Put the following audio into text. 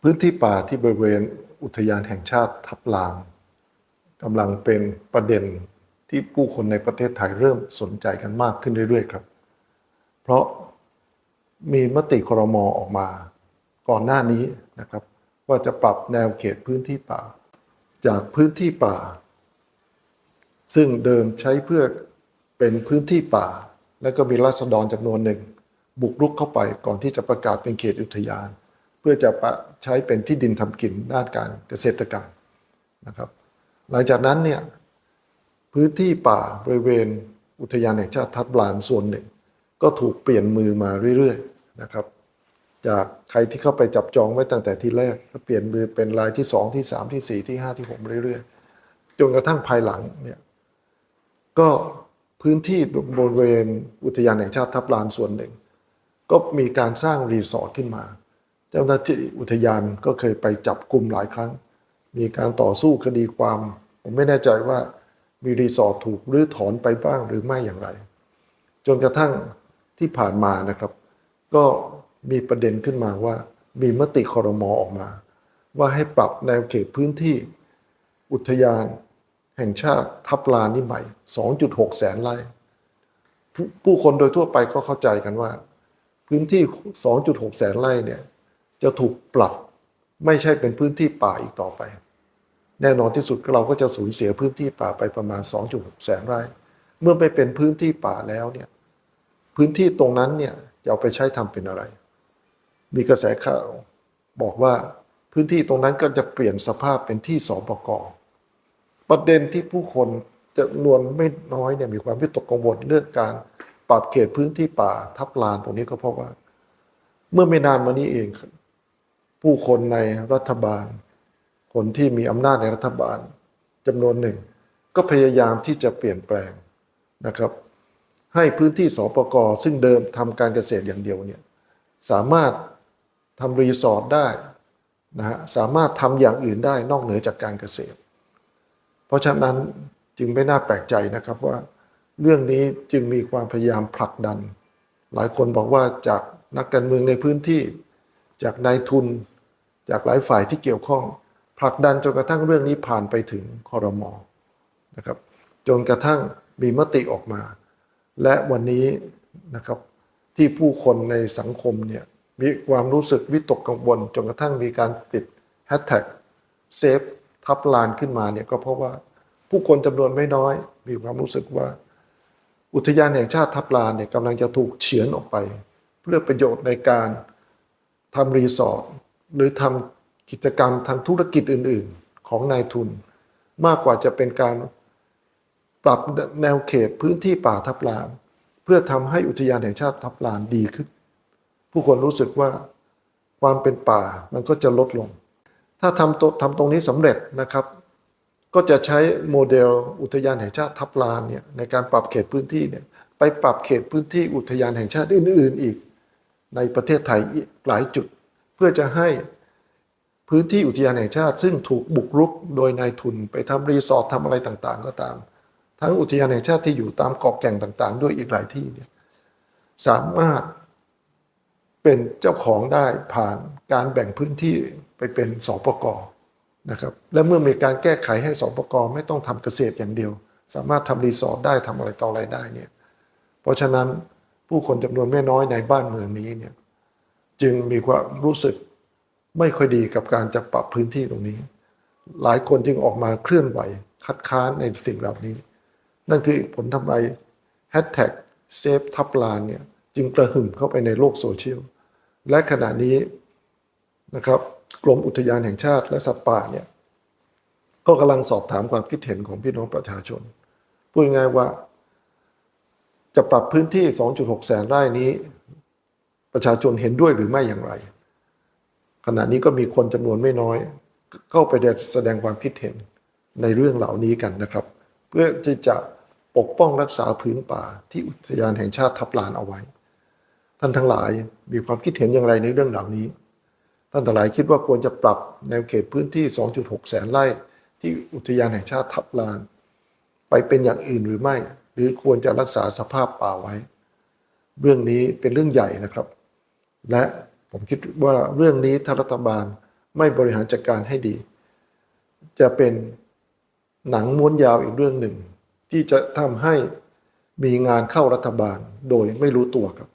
พื้นที่ป่าที่บริเวณอุทยานแห่งชาติทับลานกำลังเป็นประเด็นที่ผู้คนในประเทศไทยเริ่มสนใจกันมากขึ้นเรื่อยๆครับ เพราะมีมติครมอออกมาก่อนหน้านี้นะครับ ว่าจะปรับแนวเขตพื้นที่ป่า จากพื้นที่ป่า ซึ่งเดิมใช้เพื่อเป็นพื้นที่ป่า และก็มีราษฎรจำนวนหนึ่ง บุกรุกเข้าไปก่อนที่จะประกาศเป็นเขตอุทยาน เพื่อจะปะใช้เป็นที่ดินทำกินด้านการเกษตรกรรมนะครับ หลังจากนั้นเนี่ยพื้นที่ป่าบริเวณอุทยานแห่งชาติทับลานส่วนหนึ่ง ก็ถูกเปลี่ยนมือมาเรื่อยๆนะครับ จากใครที่เข้าไปจับจองไว้ตั้งแต่ที่แรกก็เปลี่ยนมือเป็นรายที่สองที่สามที่สี่ที่ห้าที่หกเรื่อยๆ จนกระทั่งภายหลังเนี่ยก็พื้นที่บริเวณอุทยานแห่งชาติทับลานส่วนหนึ่ง ก็มีการสร้างรีสอร์ทขึ้นมา เจ้าหน้าที่อุทยานก็เคยไปจับกลุ่มหลายครั้ง มีการต่อสู้คดีความ ผมไม่แน่ใจว่ามีรีสอร์ทถูกรื้อถอนไปบ้างหรือไม่อย่างไร จนกระทั่งที่ผ่านมานะครับ ก็มีประเด็นขึ้นมาว่า มีมติคอรมอออกมา ว่าให้ปรับแนวเขตพื้นที่ อุทยาน แห่งชาติทับลานนี่ใหม่ 2.6 แสนไร่ผู้ผู้คนโดยทั่วไปก็เข้าใจกันว่า พื้นที่ 2.6 แสนไร่เนี่ย จะถูกปรับไม่ใช่เป็นพื้นที่ป่าอีกต่อไป แน่นอนที่สุดเราก็จะสูญเสียพื้นที่ป่าไปประมาณ 2.6 แสนไร่ เมื่อไม่เป็นพื้นที่ป่าแล้วเนี่ยพื้นที่ตรงนั้นเนี่ยจะเอาไปใช้ทำเป็นอะไร มีกระแสข่าวบอกว่าพื้นที่ตรงนั้นก็จะเปลี่ยนสภาพเป็นที่สปกประเด็นที่ผู้คนจำนวนไม่น้อยเนี่ยมีความวิตกกังวลเรื่องการปรับเขตพื้นที่ป่าทับลานตรงนี้ก็เพราะว่า เมื่อไม่นานมานี้เอง ผู้คนในรัฐบาล คนที่มีอำนาจในรัฐบาลจำนวนหนึ่ง ก็พยายามที่จะเปลี่ยนแปลงนะครับ ให้พื้นที่สปกซึ่งเดิมทำการเกษตรอย่างเดียวเนี่ยสามารถทำรีสอร์ทได้นะฮะสามารถทำอย่างอื่นได้นอกเหนือจากการเกษตร เพราะฉะนั้นจึงไม่น่าแปลกใจนะครับว่า เรื่องนี้จึงมีความพยายามผลักดัน หลายคนบอกว่าจากนักการเมืองในพื้นที่ จากนายทุน จากหลายฝ่ายที่เกี่ยวข้องผลักดันจนกระทั่งเรื่องนี้ผ่านไปถึงคอรมอนะครับ จนกระทั่งมีมติออกมา และวันนี้นะครับที่ผู้คนในสังคมเนี่ยมีความรู้สึกวิตกกังวลจนกระทั่งมีการติดแฮชแท็กเซฟทับลานขึ้นมาเนี่ยก็เพราะว่าผู้คนจำนวนไม่น้อย มีความรู้สึกว่า อุทยานแห่งชาติทับลานเนี่ยกำลังจะถูกเฉือนออกไป เพื่อประโยชน์ในการทำรีสอร์ท หรือทำกิจกรรมทางธุรกิจอื่น ๆ ของนายทุน มากกว่าจะเป็นการปรับแนวเขตพื้นที่ป่าทับลาน เพื่อทำให้อุทยานแห่งชาติทับลานดีขึ้น ผู้คนรู้สึกว่าความเป็นป่ามันก็จะลดลง ถ้าทำตทำตรงนี้สำเร็จนะครับ ก็จะใช้โมเดลอุทยานแห่งชาติทับลานเนี่ยในการปรับเขตพื้นที่เนี่ยไปปรับเขตพื้นที่อุทยานแห่งชาติอื่น ๆ อีก ในประเทศไทยหลายจุด พื่อจะให้พื้นที่อุทยานแห่งชาติ ซึ่งถูกบุกรุกโดยนายทุนไปทำรีสอร์ททำอะไรต่างๆ ก็ตาม ทั้งอุทยานแห่งชาติที่อยู่ตามเกาะแก่งต่างๆ ด้วยอีกหลายที่เนี่ยสามารถเป็นเจ้าของได้ผ่านการแบ่งพื้นที่ไปเป็นสปกนะครับและเมื่อมีการแก้ไขให้สปกไม่ต้องทำเกษตรอย่างเดียว สามารถทำรีสอร์ทได้ทำอะไรต่ออะไรได้เนี่ยเพราะฉะนั้นผู้คนจำนวนไม่น้อยในบ้านเมืองนี้เนี่ย จึงมีความรู้สึกไม่ค่อยดีกับการจะปรับพื้นที่ตรงนี้ หลายคนจึงออกมาเคลื่อนไหว คัดค้านในสิ่งเหล่านี้ นั่นคือผลทำไมแฮชแท็กเซฟทับลานเนี่ยจึงกระหึ่มเข้าไปในโลกโซเชียล และขณะนี้นะครับกรมอุทยานแห่งชาติและสัตว์ป่าเนี่ยก็กำลังสอบถามความคิดเห็นของพี่น้องประชาชน พูดง่ายว่า จะปรับพื้นที่ 2.6 แสนไร่นี้ ประชาชนเห็นด้วยหรือไม่อย่างไร ขณะนี้ก็มีคนจำนวนไม่น้อย เข้าไปแสดงความคิดเห็นในเรื่องเหล่านี้กันนะครับ เพื่อที่จะปกป้องรักษาพื้นป่าที่อุทยานแห่งชาติทับลานเอาไว้ ท่านทั้งหลายมีความคิดเห็นอย่างไรในเรื่องเหล่านี้ ท่านทั้งหลายคิดว่าควรจะปรับแนวเขตพื้นที่ 2.6 แสนไร่ที่อุทยานแห่งชาติทับลาน ไปเป็นอย่างอื่นหรือไม่ หรือควรจะรักษาสภาพป่าไว้ เรื่องนี้เป็นเรื่องใหญ่นะครับ และผมคิดว่าเรื่องนี้ถ้ารัฐบาลไม่บริหารจัดการให้ดี จะเป็นหนังม้วนยาวอีกเรื่องหนึ่ง ที่จะทำให้มีงานเข้ารัฐบาลโดยไม่รู้ตัวครับ